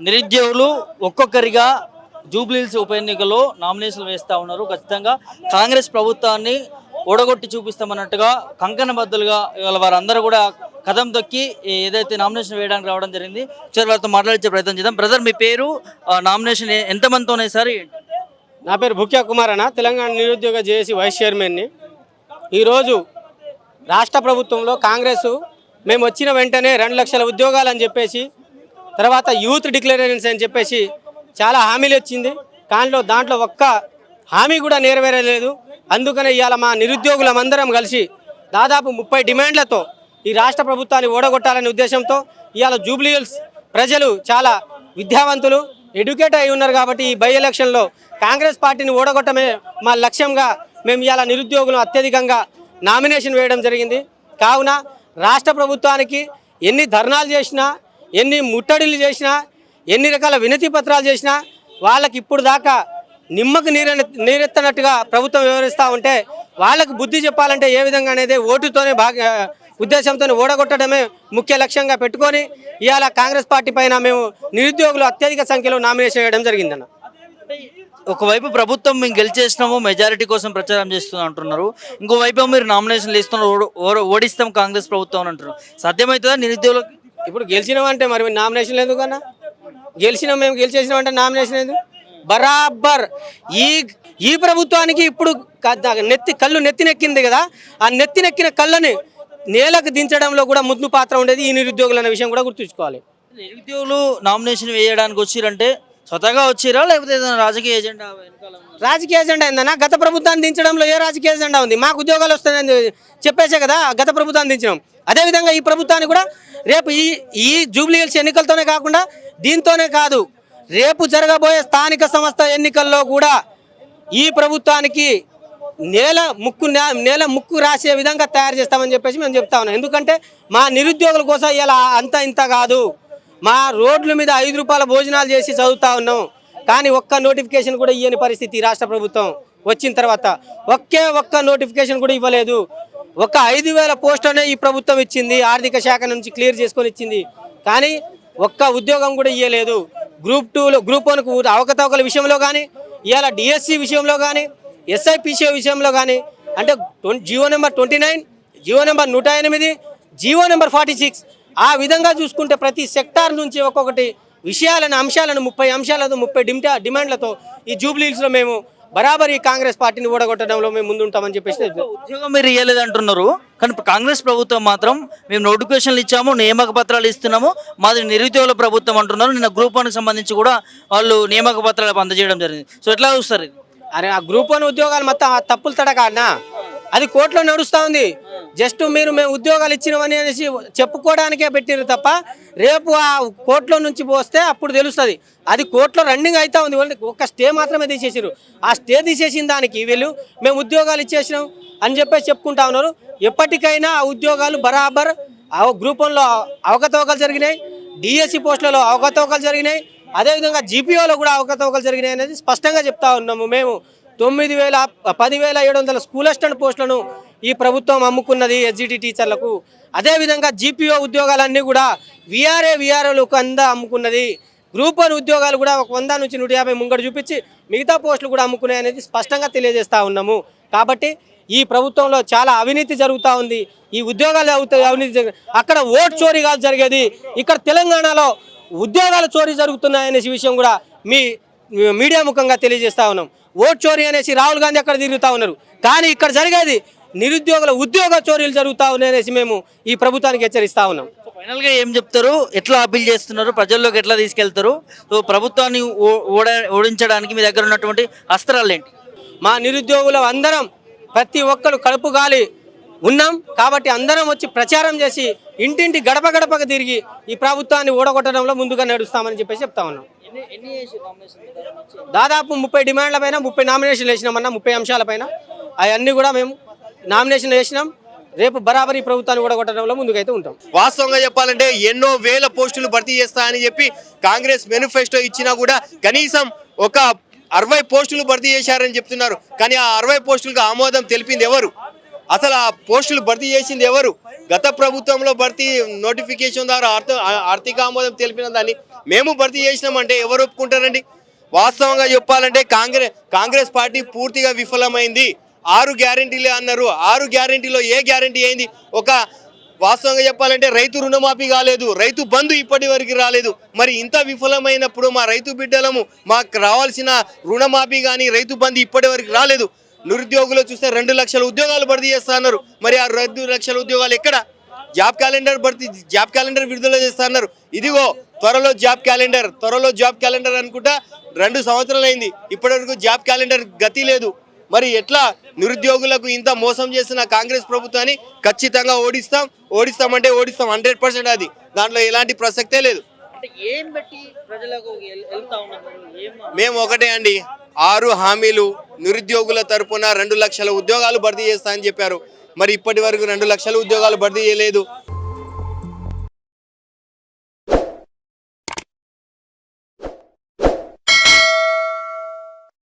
నిరుద్యోగులు ఒక్కొక్కరిగా జూబ్లీహిల్స్ ఉప ఎన్నికల్లో నామినేషన్లు వేస్తూ ఉన్నారు. ఖచ్చితంగా కాంగ్రెస్ ప్రభుత్వాన్ని ఓడగొట్టి చూపిస్తామన్నట్టుగా కంకణ బద్దలుగా ఇవాళ వారందరూ కూడా కథం తొక్కి ఏదైతే నామినేషన్ వేయడానికి రావడం జరిగింది ఒకసారి వారితో మాట్లాడించే ప్రయత్నం చేద్దాం. బ్రదర్ మీ పేరు ఆ, నామినేషన్ ఎంతమందితో ఉన్నాయి సార్? నా పేరు భుక్యా కుమార్ అన్న తెలంగాణ నిరుద్యోగ జేఏసీ వైస్ చైర్మన్ని. ఈరోజు రాష్ట్ర ప్రభుత్వంలో కాంగ్రెస్ మేము వచ్చిన వెంటనే రెండు లక్షల ఉద్యోగాలు అని చెప్పేసి తర్వాత యూత్ డిక్లరేషన్స్ అని చెప్పేసి చాలా హామీలు వచ్చింది. దాంట్లో దాంట్లో ఒక్క హామీ కూడా నెరవేరలేదు. అందుకనే ఇవాళ మా నిరుద్యోగులమందరం కలిసి దాదాపు ముప్పై డిమాండ్లతో ఈ రాష్ట్ర ప్రభుత్వాన్ని ఓడగొట్టాలనే ఉద్దేశంతో ఇవాళ జూబ్లీహిల్స్ ప్రజలు చాలా విద్యావంతులు ఎడ్యుకేట్ అయి ఉన్నారు కాబట్టి ఈ బై ఎలక్షన్లో కాంగ్రెస్ పార్టీని ఓడగొట్టమే మా లక్ష్యంగా మేము ఇవాళ నిరుద్యోగులు అత్యధికంగా నామినేషన్ వేయడం జరిగింది. కావున రాష్ట్ర ప్రభుత్వానికి ఎన్ని ధర్నాలు చేసినా ఎన్ని ముట్టడిలు చేసినా ఎన్ని రకాల వినతి పత్రాలు చేసినా వాళ్ళకి ఇప్పుడు దాకా నిమ్మకు నీరె నీరెత్తనట్టుగా ప్రభుత్వం వివరిస్తూ ఉంటే వాళ్ళకు బుద్ధి చెప్పాలంటే ఏ విధంగా అనేది ఓటుతోనే బాగా ఉద్దేశంతో ఓడగొట్టడమే ముఖ్య లక్ష్యంగా పెట్టుకొని ఇవాళ కాంగ్రెస్ పార్టీ పైన మేము నిరుద్యోగులు అత్యధిక సంఖ్యలో నామినేషన్ వేయడం జరిగిందన్న. ఒకవైపు ప్రభుత్వం మేము గెలిచేసినాము మెజారిటీ కోసం ప్రచారం చేస్తున్నాం అంటున్నారు. ఇంకోవైపు మీరు నామినేషన్లు ఇస్తున్నారు ఓడిస్తాం కాంగ్రెస్ ప్రభుత్వం అని అంటున్నారు. సాధ్యమవుతుందా నిరుద్యోగులకు ఇప్పుడు గెలిచినామంటే మరి నామినేషన్ ఎందుకన్నా గెలిచినాం మేము గెలిచేసినామంటే నామినేషన్ ఎందుకు బరాబర్ ఈ ఈ ప్రభుత్వానికి ఇప్పుడు నెత్తి కళ్ళు నెత్తినెక్కింది కదా ఆ నెత్తినెక్కిన కళ్ళని నేలకు దించడంలో కూడా ముందు పాత్ర ఉండేది ఈ నిరుద్యోగులు అనే విషయం కూడా గుర్తుంచుకోవాలి. నిరుద్యోగులు నామినేషన్ వేయడానికి వచ్చిరంటే స్వతగా వచ్చిరా లేకపోతే ఏదైనా రాజకీయ ఎజెండా వెనకాల ఉందా? రాజకీయ ఎజెండా ఏందన్నా? గత ప్రభుత్వాన్ని దించడంలో ఏ రాజకీయ ఎజెండా ఉంది? మాకు ఉద్యోగాలు వస్తాయని చెప్పేసే కదా గత ప్రభుత్వాన్ని దించడం అదేవిధంగా ఈ ప్రభుత్వాన్ని కూడా రేపు ఈ ఈ జూబ్లీ హిల్స్ ఎన్నికలతోనే కాకుండా దీంతోనే కాదు రేపు జరగబోయే స్థానిక సంస్థ ఎన్నికల్లో కూడా ఈ ప్రభుత్వానికి నేల ముక్కు నేల ముక్కు రాసే విధంగా తయారు చేస్తామని చెప్పేసి మేము చెప్తా ఉన్నాం. ఎందుకంటే మా నిరుద్యోగుల కోసం ఇలా అంత ఇంత కాదు. మా రోడ్ల మీద ఐదు రూపాయల భోజనాలు చేసి చదువుతా ఉన్నాం. కానీ ఒక్క నోటిఫికేషన్ కూడా ఇవ్వని పరిస్థితి రాష్ట్ర ప్రభుత్వం వచ్చిన తర్వాత. ఒకే ఒక్క నోటిఫికేషన్ కూడా ఇవ్వలేదు. ఒక ఐదు వేల పోస్టునే ఈ ప్రభుత్వం ఇచ్చింది. ఆర్థిక శాఖ నుంచి క్లియర్ చేసుకొని ఇచ్చింది. కానీ ఒక్క ఉద్యోగం కూడా ఇవ్వలేదు గ్రూప్ టూలో గ్రూప్ వన్కు అవకతవకల విషయంలో కానీ ఇవాళ డిఎస్సి విషయంలో కానీ ఎస్ఐపిసి విషయంలో కానీ అంటే ట్వం- GO number twenty nine GO number నూట ఎనిమిది జియో నెంబర్ ఫార్టీ సిక్స్ ఆ విధంగా చూసుకుంటే ప్రతి సెక్టార్ నుంచి ఒక్కొక్కటి విషయాలను అంశాలను ముప్పై అంశాలతో ముప్పై డిమిటా డిమాండ్లతో ఈ జూబ్లీస్లో మేము బరాబర్ ఈ కాంగ్రెస్ పార్టీని ఓడగొట్టడంలో మేము ముందుంటామని చెప్పేసి ఉద్యోగం మీరు ఇవ్వలేదు అంటున్నారు కానీ కాంగ్రెస్ ప్రభుత్వం మాత్రం మేము నోటిఫికేషన్లు ఇచ్చాము నియామక పత్రాలు ఇస్తున్నాము. మాది నిరుద్యోగుల ప్రభుత్వం అంటున్నారు. నిన్న గ్రూప్ వన్కి సంబంధించి కూడా వాళ్ళు నియామక పత్రాలు అందజేయడం జరిగింది. సో ఎట్లా చూస్తారు అరే ఆ గ్రూప్ వన్ ఉద్యోగాలు మొత్తం తప్పులు తడకాడినా అది కోర్టులో నడుస్తూ ఉంది. జస్ట్ మీరు మేము ఉద్యోగాలు ఇచ్చినవని అనేసి చెప్పుకోవడానికే పెట్టారు తప్ప రేపు ఆ కోర్టులో నుంచి పోస్తే అప్పుడు తెలుస్తుంది. అది కోర్టులో రన్నింగ్ అవుతా ఉంది. ఓన్లీ ఒక స్టే మాత్రమే తీసేసారు ఆ స్టే తీసేసిన దానికి వీళ్ళు మేము ఉద్యోగాలు ఇచ్చేసినాం అని చెప్పేసి చెప్పుకుంటా ఉన్నారు. ఎప్పటికైనా ఆ ఉద్యోగాలు బరాబర్ ఆ గ్రూప్ వన్లో అవకతవకలు జరిగినాయి. డిఎస్సి పోస్టులలో అవకతవకలు జరిగినాయి. అదేవిధంగా జీపీఓలో కూడా అవకతవకలు జరిగినాయి అనేది స్పష్టంగా చెప్తా ఉన్నాము మేము. తొమ్మిది వేల పదివేల ఏడు వందల స్కూల్ అసిస్టెంట్ పోస్టులను ఈ ప్రభుత్వం అమ్ముకున్నది ఎస్జిటి టీచర్లకు. అదేవిధంగా జీపీఓ ఉద్యోగాలన్నీ కూడా విఆర్ఏ విఆర్ఏలకు అందా అమ్ముకున్నది. గ్రూప్ వన్ ఉద్యోగాలు కూడా ఒక వంద నుంచి నూట యాభై ముంగడు చూపించి మిగతా పోస్టులు కూడా అమ్ముకున్నాయి అనేది స్పష్టంగా తెలియజేస్తూ ఉన్నాము. కాబట్టి ఈ ప్రభుత్వంలో చాలా అవినీతి జరుగుతూ ఉంది. ఈ ఉద్యోగాలు అవుతాయి అవినీతి అక్కడ ఓట్ చోరీ కాదు జరిగేది. ఇక్కడ తెలంగాణలో ఉద్యోగాల చోరీ జరుగుతున్నాయనే విషయం కూడా మీ మీడియా ముఖంగా తెలియజేస్తా ఉన్నాం. ఓట్ చోరీ అనేసి రాహుల్ గాంధీ అక్కడ తిరుగుతూ ఉన్నారు. కానీ ఇక్కడ జరిగేది నిరుద్యోగుల ఉద్యోగ చోరీలు జరుగుతూ ఉన్నాయనేసి మేము ఈ ప్రభుత్వానికి హెచ్చరిస్తా ఉన్నాం. ఫైనల్గా ఏం చెప్తారు? ఎట్లా అప్పీల్ చేస్తున్నారు? ప్రజల్లోకి ఎట్లా తీసుకెళ్తారు? సో ప్రభుత్వాన్ని ఓడించడానికి మీ దగ్గర ఉన్నటువంటి అస్త్రాలు ఏంటి? మా నిరుద్యోగులు అందరం ప్రతి ఒక్కరు కడుపు గాలి ఉన్నాం. కాబట్టి అందరం వచ్చి ప్రచారం చేసి ఇంటింటి గడప గడపకు తిరిగి ఈ ప్రభుత్వాన్ని ఓడగొట్టడంలో ముందుగా నడుస్తామని చెప్పేసి చెప్తా ఉన్నాం. దాదాపు ముప్పై డిమాండ్ల పైన ముప్పై నామినేషన్లు వేసినామన్నా ముప్పై అంశాల పైన. అవన్నీ కూడా మేము నామినేషన్ వేసినాం. రేపు బరాబరి ప్రభుత్వాన్ని ఓడగొట్టడంలో ముందుకైతే ఉంటాం. వాస్తవంగా చెప్పాలంటే ఎన్నో వేల పోస్టులు భర్తీ చేస్తాయని చెప్పి కాంగ్రెస్ మేనిఫెస్టో ఇచ్చినా కూడా కనీసం ఒక అరవై పోస్టులు భర్తీ చేశారని చెప్తున్నారు. కానీ ఆ అరవై పోస్టులకు ఆమోదం తెలిపింది ఎవరు? అసలు ఆ పోస్టులు భర్తీ చేసింది ఎవరు? గత ప్రభుత్వంలో భర్తీ నోటిఫికేషన్ ద్వారా ఆర్థ ఆర్థిక ఆమోదం తెలిపిన దాన్ని మేము భర్తీ చేసినామంటే ఎవరు ఒప్పుకుంటారండి? వాస్తవంగా చెప్పాలంటే కాంగ్రెస్ కాంగ్రెస్ పార్టీ పూర్తిగా విఫలమైంది. ఆరు గ్యారెంటీలే అన్నారు. ఆరు గ్యారెంటీలో ఏ గ్యారెంటీ అయింది? ఒక వాస్తవంగా చెప్పాలంటే రైతు రుణమాఫీ కాలేదు. రైతు బంధు ఇప్పటి వరకు రాలేదు. మరి ఇంత విఫలమైనప్పుడు మా రైతు బిడ్డలము మాకు రావాల్సిన రుణమాఫీ కానీ రైతు బంధు ఇప్పటి వరకు రాలేదు. నిరుద్యోగులు చూస్తే రెండు లక్షల ఉద్యోగాలు భర్తీ చేస్తా అన్నారు. మరి ఆ రెండు లక్షల ఉద్యోగాలు ఎక్కడ? జాబ్ క్యాలెండర్ భర్తీ జాబ్ క్యాలెండర్ విడుదల చేస్తా అన్నారు. ఇదిగో త్వరలో జాబ్ క్యాలెండర్ త్వరలో జాబ్ క్యాలెండర్ అనుకుంటా రెండు సంవత్సరాలు అయింది. ఇప్పటివరకు జాబ్ క్యాలెండర్ గతి లేదు. మరి ఎట్లా నిరుద్యోగులకు ఇంత మోసం చేసిన కాంగ్రెస్ ప్రభుత్వాన్ని ఖచ్చితంగా ఓడిస్తాం? ఓడిస్తామంటే ఓడిస్తాం హండ్రెడ్ పర్సెంట్ అది. దాంట్లో ఎలాంటి ప్రసక్తే లేదు. మేము ఒకటే అండి. ఆరు హామీలు నిరుద్యోగుల తరపున రెండు లక్షల ఉద్యోగాలు భర్తీ చేస్తా అని చెప్పారు. మరి ఇప్పటి వరకు రెండు లక్షల ఉద్యోగాలు భర్తీ చేయలేదు.